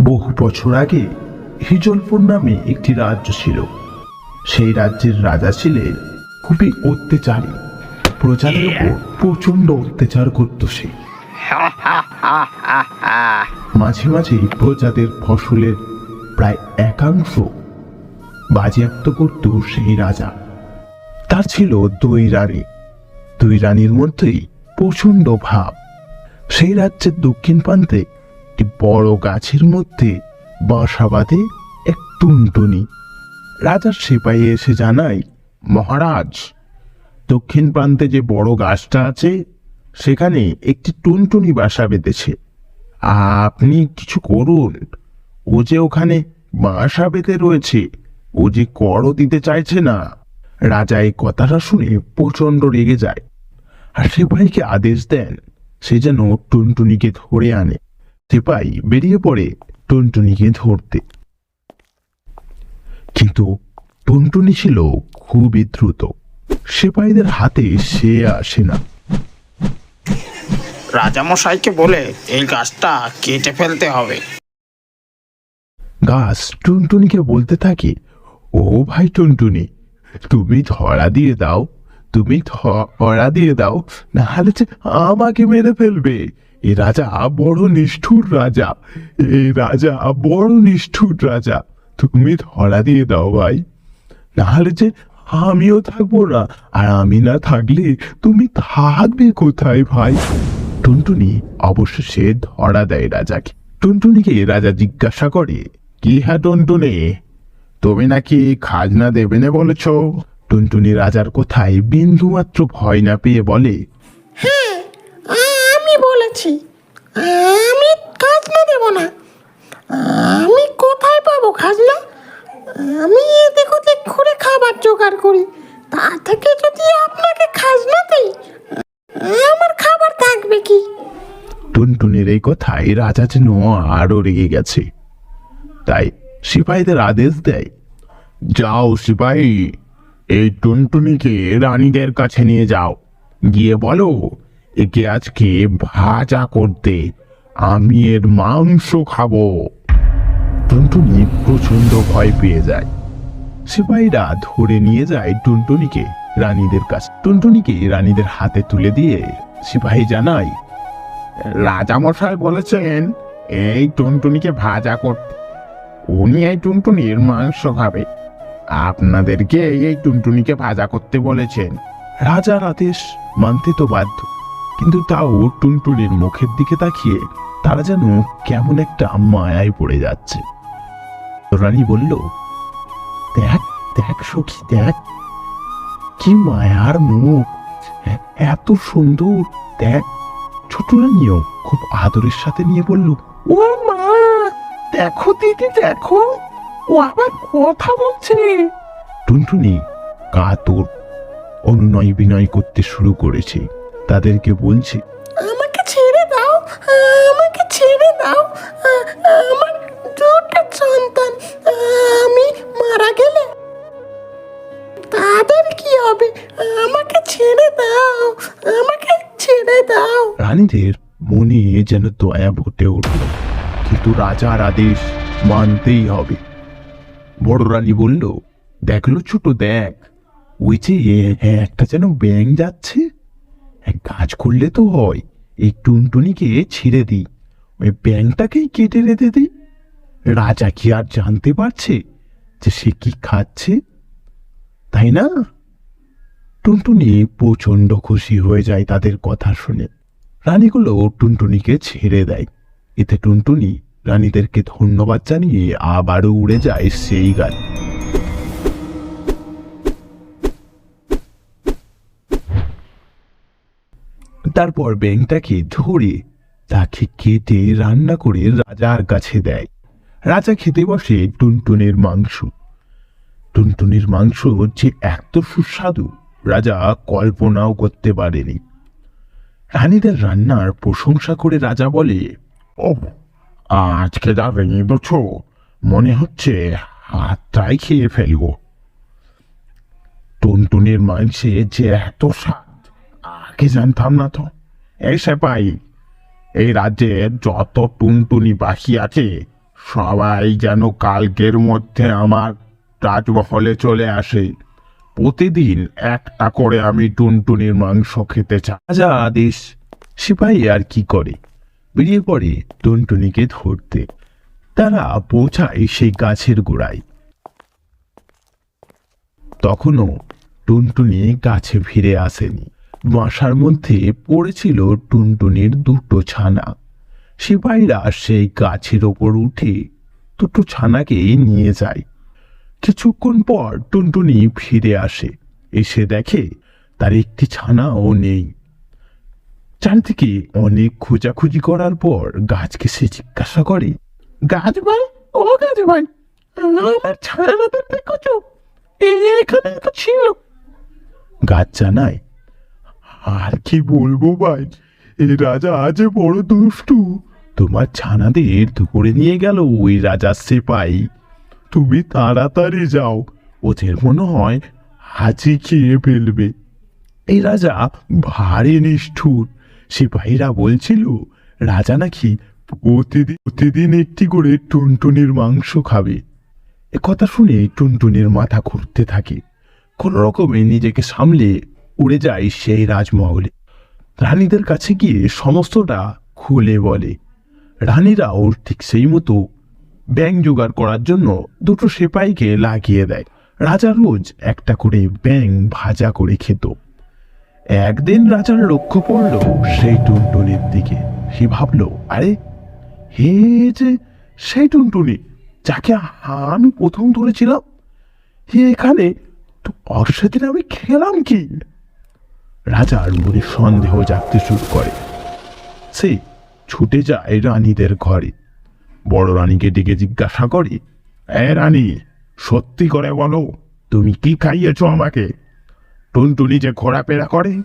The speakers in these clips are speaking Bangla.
বহু বছর আগে হিজলপুর নামে একটি রাজ্য ছিল। সেই রাজ্যের রাজা ছিলেন খুবই অত্যাচারী। প্রজাদের উপর প্রচণ্ড অত্যাচার করত সে। মাঝে মাঝে প্রজাদের ফসলের প্রায় একাংশ বাজেয়াপ্ত করত সেই রাজা। তার ছিল দুই রানী। দুই রানীর মধ্যেই প্রচণ্ড ভাব। সেই রাজ্যের দক্ষিণ প্রান্তে একটি বড় গাছের মধ্যে বাসা বাঁধে এক টুনটুনি। রাজার সেপাই এসে জানায়, মহারাজ, দক্ষিণ প্রান্তে যে বড় গাছটা আছে, সেখানে একটি টুনটুনি বাসা বেঁধেছে। আপনি কিছু করুন। ও যে ওখানে বাসা বেঁধে রয়েছে, ও যে করও দিতে চাইছে না। রাজা এই কথাটা শুনে প্রচণ্ড রেগে যায়। আর সেপাইকে আদেশ দেন, সে যেন টুনটুনিকে ধরে আনে। সেপাই বেরিয়ে পড়ে টুনটুনিকে ধরতে। কিন্তু টুনটুনি ছিল খুবই দ্রুত। সেপাইদের হাতে সে আসে না। রাজামশাইকে বলে এই গাছটা কেটে ফেলতে হবে। গাছ টুনটুনিকে বলতে থাকে ও ভাই টুনটুনি তুমি ধরা দিয়ে দাও তুমি ধরা দিয়ে দাও নাহলে যে আমাকে মেরে ফেলবে। এ রাজা বড় নিষ্ঠুর রাজা, এ রাজা বড় নিষ্ঠুর রাজা, তুমি ধরা দিয়ে দাও ভাই। নাহলে যে আমিও থাকব না, আর আমি না থাকলে তুমি থাকবে কোথায় ভাই? টুনটুনি অবশ্য সে ধরা দেয় রাজাকে। টুনটুনিকে রাজা জিজ্ঞাসা করে, কি হ্যাঁ টুনটুনি? তুমি নাকি খাজনা দেবে না বলেছ? টুনটুনি রাজার কোথায় বিন্দুমাত্র ভয় না পেয়ে বলে বলেছি, আমি খাজনা দেব না। আমি কোথায় পাবো খাজনা? আমি এদিক ওদিক ঘুরে খাবার জোগাড় করি। তা থেকে যদি আপনাকে খাজনা দেই, আমার খাবার থাকবে কি? টুনটুনির এই কথায় রাজা যেন আরও রেগে গেছে। তাই সিপাহীদের আদেশ দেয়, যাও সিপাহী, এই টুনটুনিকে রানীদের কাছে নিয়ে যাও। গিয়ে বলো একে আজকে ভাজা করতে আমি এর মাংস খাব। টুনটুনি প্রচণ্ড ভয় পেয়ে যায়। সিপাহীরা ধরে নিয়ে যায় টুনটুনিকে, রানীদের কাছে। টুনটুনিকে রানীদের হাতে তুলে দিয়ে সিপাহী জানায়, রাজামশাই বলেছেন এই টুনটুনিকে ভাজা করতে। উনি এই টুনটুনির মাংস খাবে। আপনাদেরকে এই টুনটুনিকে ভাজা করতে বলেছেন। রাজার আদেশ মানতে তো বাধ্য। কিন্তু তাও টুনটুনির মুখের দিকে তাকিয়ে তারা যেন কেমন একটা মায়ায় পড়ে যাচ্ছে। রানী বলল, দেখ দেখ সখী, দেখ, কি মায়ার মুখ। এত সুন্দর, দেখ। ছোট রানীও খুব আদরের সাথে নিয়ে বলল, ও মা, দেখো দিদি, দেখো, ও আবার কথা বলছে। টুনটুনি কাতর অনুনয় বিনয় করতে শুরু করেছে। তাদেরকে বলছে আমাকে ছেড়ে দাও আমাকে ছেড়ে দাও আমার দুটো সন্তান আমি মারা গেলে তাদের কি হবে? আমাকে ছেড়ে দাও আমাকে ছেড়ে দাও। রানীদের মনে যেন দয়া ফুটে উঠল কিন্তু রাজার আদেশ মানতেই হবে। বড় রানী বলল দেখল ছোট দেখ ওই যে এ- একটা যেন ব্যাং যাচ্ছে। এক কাজ করলে তো হয়। এই টুনটুনিকে ছিঁড়ে দিই। ওই ব্যাংটাকেই কেটে রেঁধে দিই। রাজা কি আর জানতে পারছে যে সে কি খাচ্ছে? তাই না? টুনটুনি প্রচণ্ড খুশি হয়ে যায় তাদের কথা শুনে। রানীগুলো টুনটুনিকে ছেড়ে দেয়। এতে টুনটুনি রানীদেরকে ধন্যবাদ জানিয়ে আবারও উড়ে যায় সেই গাছ তারপর ব্যাংটাকে ধরে তাকে কেটে রান্না করে রাজার কাছে দেয়। রাজা খেতে বসে টুনটুনের মাংস। টুনটুনির মাংস যে এত সুস্বাদু, রাজা কল্পনাও করতে পারেনি। রানীদের রান্নার প্রশংসা করে রাজা বলে ও আজকে যা রেঁধেছ মনে হচ্ছে হাতটাই খেয়ে ফেলব। টুনটুনের মাংসে যে এত স্বাদ আগে জানতাম না তো? এই সেপাই, এই রাজ্যে যত টুনটুনি বাকি আছে, সবাই যেন কালকের মধ্যে আমার রাজমহলে চলে আসে। প্রতিদিন একটা করে আমি টুনটুনির মাংস খেতে চাই রাজা আদেশ সিপাহী আর কি করে? বেরিয়ে পড়ে টুনটুনিকে ধরতে। তারা পৌঁছায় সেই গাছের গোড়ায়। তখনও টুনটুনি গাছে ফিরে আসেনি। বাসার মধ্যে পড়েছিল টুনটুনির দুটো ছানা। সিপাহীরা সেই গাছের ওপর উঠে দুটো ছানাকে নিয়ে যায়। কিছুক্ষণ পর টুনটুনি ফিরে আসে, এসে দেখে তার একটি ছানাও নেই। চারদিকে অনেক খোঁজাখুঁজি করার পর গাছকে সে জিজ্ঞাসা করে, গাছ ভাই, ও গাছ ভাই, আমার এখানে তো ছিল। গাছ জানায় আর কি বলব ভাই? এই রাজা আজ বড় দুষ্টু। তোমার ছানাদের ধরে নিয়ে গেল ওই রাজার সেপাই। তুমি তাড়াতাড়ি যাও, ওদের মনে হয় হাজি খেয়ে ফেলবে। এই রাজা ভারী নিষ্ঠুর। সিপাহীরা বলছিল, রাজা নাকি প্রতিদিন প্রতিদিন একটি করে টুনটুনির মাংস খাবে। এ কথা শুনে টুনটুনির মাথা ঘুরতে থাকে। কোন রকমে নিজেকে সামলে উড়ে যায় সেই রাজমহলে। রানীদের কাছে গিয়ে সমস্তটা খুলে বলে। রানীরা ওর ঠিক সেই মতো ব্যাং জোগাড় করার জন্য দুটো সেপাইকে লাগিয়ে দেয়। রাজা রোজ একটা করে ব্যাং ভাজা করে খেত। একদিন রাজার লক্ষ্য পড়ল সেই টুনটুনির দিকে। সে ভাবল, আরে, হে যে সেই টুনটুনি, যাকে আমি প্রথম ধরেছিলাম হে এখানে তো ওর আমি খেলাম কি? রাজার মনে সন্দেহ জাগতে শুরু করে। সে ছুটে যায় রানীদের ঘরে। বড় রানীকে ডেকে জিজ্ঞাসা করে, এ রানী, সত্যি করে বলো, তুমি কি খাইয়েছ আমাকে? টুনটুনি যে ঘোরাফেরা করে?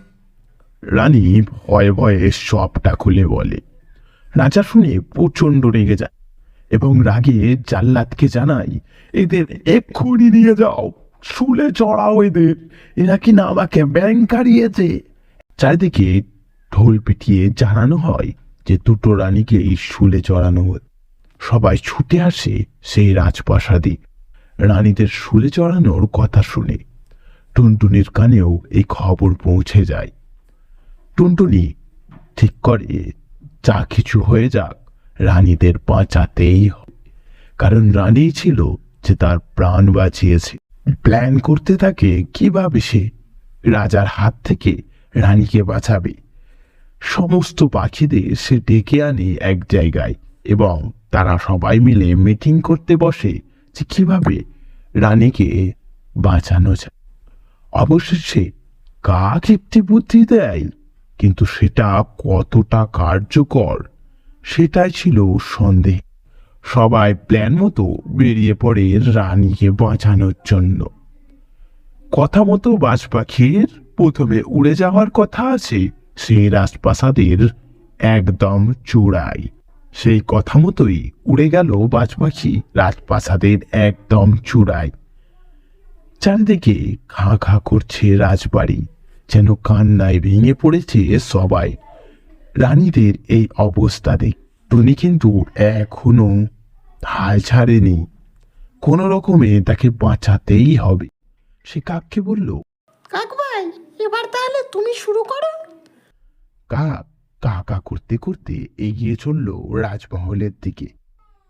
রানী ভয়ে ভয়ে সবটা খুলে বলে। রাজা শুনে প্রচণ্ড রেগে যায় এবং রাগে জাল্লাদকে জানাই এদের এক্ষুনি নিয়ে যাও। শুলে চড়াও এদের। এরা কি না আমাকে ব্যাং কাড়িয়েছে? চারিদিকে ঢোল পিটিয়ে জানানো হয় যে দুটো রানীকে শুলে চড়ানো সবাই ছুটে আসে সেই রাজপ্রাসাদে। রানীদের শুলে চড়ানোর কথা শুনে টুনটুনির কানেও এই খবর পৌঁছে যায়। টুনটুনি ঠিক করে, যা কিছু হয়ে যাক, রানীদের বাঁচাতেই হবে। কারণ রানী ছিল যে তার প্রাণ বাঁচিয়েছে। প্ল্যান করতে থাকে কীভাবে সে রাজার হাত থেকে রানীকে বাঁচাবে। সমস্ত পাখিদের সে ডেকে আনে এক জায়গায় এবং তারা সবাই মিলে মিটিং করতে বসে যে কীভাবে রানীকে বাঁচানো যায়। অবশেষে কাক একটি বুদ্ধি দেয়, কিন্তু সেটা কতটা কার্যকর সেটাই ছিল সন্দেহ। সবাই প্ল্যান মতো বেরিয়ে পড়ে রানীকে বাঁচানোর জন্য। কথা মতো বাজ পাখির প্রথমে উড়ে যাওয়ার কথা আছে সেই রাজপ্রাসাদের একদম চূড়ায়। সেই কথা মতোই উড়ে গেল বাজ পাখি রাজপ্রাসাদের একদম চূড়ায়। চারিদিকে খাঁ খাঁ করছে রাজবাড়ি, যেন কান্নায় ভেঙে পড়েছে সবাই। রানীদের এই অবস্থা দেখ টুনি কিন্তু এখনও হাল ছাড়েনি। কোনো রকমে তাকে বাঁচাতেই হবে। সে কাককে বলল কাক ভাই এবার তাহলে তুমি শুরু করো। কাক কাকা করতে করতে এগিয়ে চলল রাজমহলের দিকে।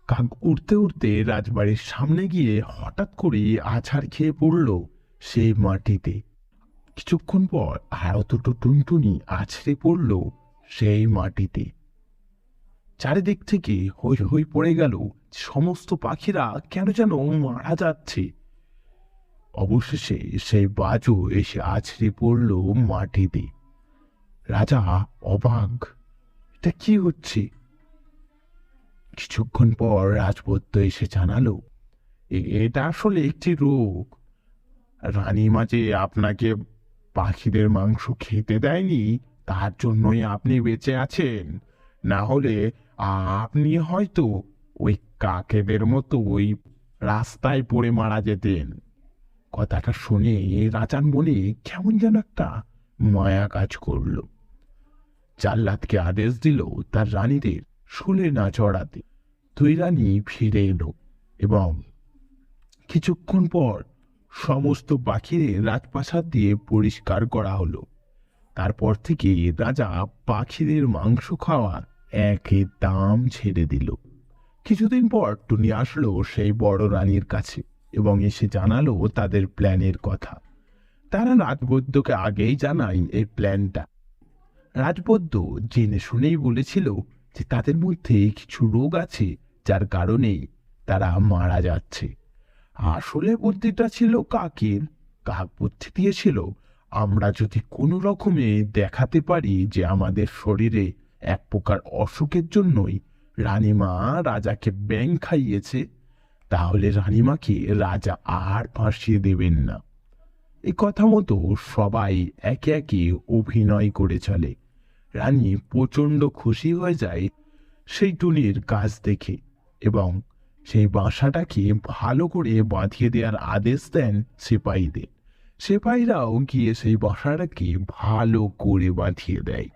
কাক উড়তে উড়তে রাজবাড়ির সামনে গিয়ে হঠাৎ করে আছাড় খেয়ে পড়ল সেই মাটিতে। কিছুক্ষণ পর আরও দুটো টুনটুনি আছড়ে পড়ল সেই মাটিতে। চারিদিক থেকে হৈ হৈ পড়ে গেল সমস্ত পাখিরা কেন যেন মারা যাচ্ছে? অবশেষে সেই বাজু এসে আছড়ে পড়ল মাটিতে। রাজা অবাক, এটা কি হচ্ছে? কিছুক্ষণ পর রাজপুত্র এসে জানালো এটা আসলে একটি রোগ। রানী মাঝে আপনাকে পাখিদের মাংস খেতে দেয়নি, তার জন্যই আপনি বেঁচে আছেন। না হলে আপনি হয়তো ওই কাকেদের মতো ওই রাস্তায় পড়ে মারা যেতেন। কথাটা শুনে রাজার মনে কেমন যেন একটা মায়া কাজ করল। জাল্লাদকে আদেশ দিল তার রানীদের শুলে না চড়াতে। দুই রানী ফিরে এলো এবং কিছুক্ষণ পর সমস্ত পাখিদের রাজপ্রাসাদ দিয়ে পরিষ্কার করা হলো। তারপর থেকে রাজা পাখিদের মাংস খাওয়া একে দাম ছেড়ে দিল। কিছুদিন পর টুনি আসলো সেই বড় রানীর কাছে এবং এসে জানালো তাদের প্ল্যানের কথা। তারা রাজবৈদ্যকে আগেই জানায় এই প্ল্যানটা। রাজবৈদ্য জেনে শুনেই বলেছিল যে তাদের মধ্যে কিছু রোগ আছে যার কারণে তারা মারা যাচ্ছে। আসলে বুদ্ধিটা ছিল কাকের। কাক বুদ্ধি দিয়েছিল, আমরা যদি কোনো রকমে দেখাতে পারি যে আমাদের শরীরে এক প্রকার অসুখের জন্যই রানীমা রাজাকে ব্যাং খাইয়েছে, তাহলে রানীমাকে রাজা আর ফাঁসিয়ে দেবেন না। এই কথা মতো সবাই একে একে অভিনয় করে চলে। রানী প্রচণ্ড খুশি হয়ে যায় সেই টুনির কাজ দেখে এবং সেই বাসাটাকে ভালো করে বাঁধিয়ে দেওয়ার আদেশ দেন সিপাহীদের। সিপাহীরাও গিয়ে সেই বাসাটাকে ভালো করে বাঁধিয়ে দেয়।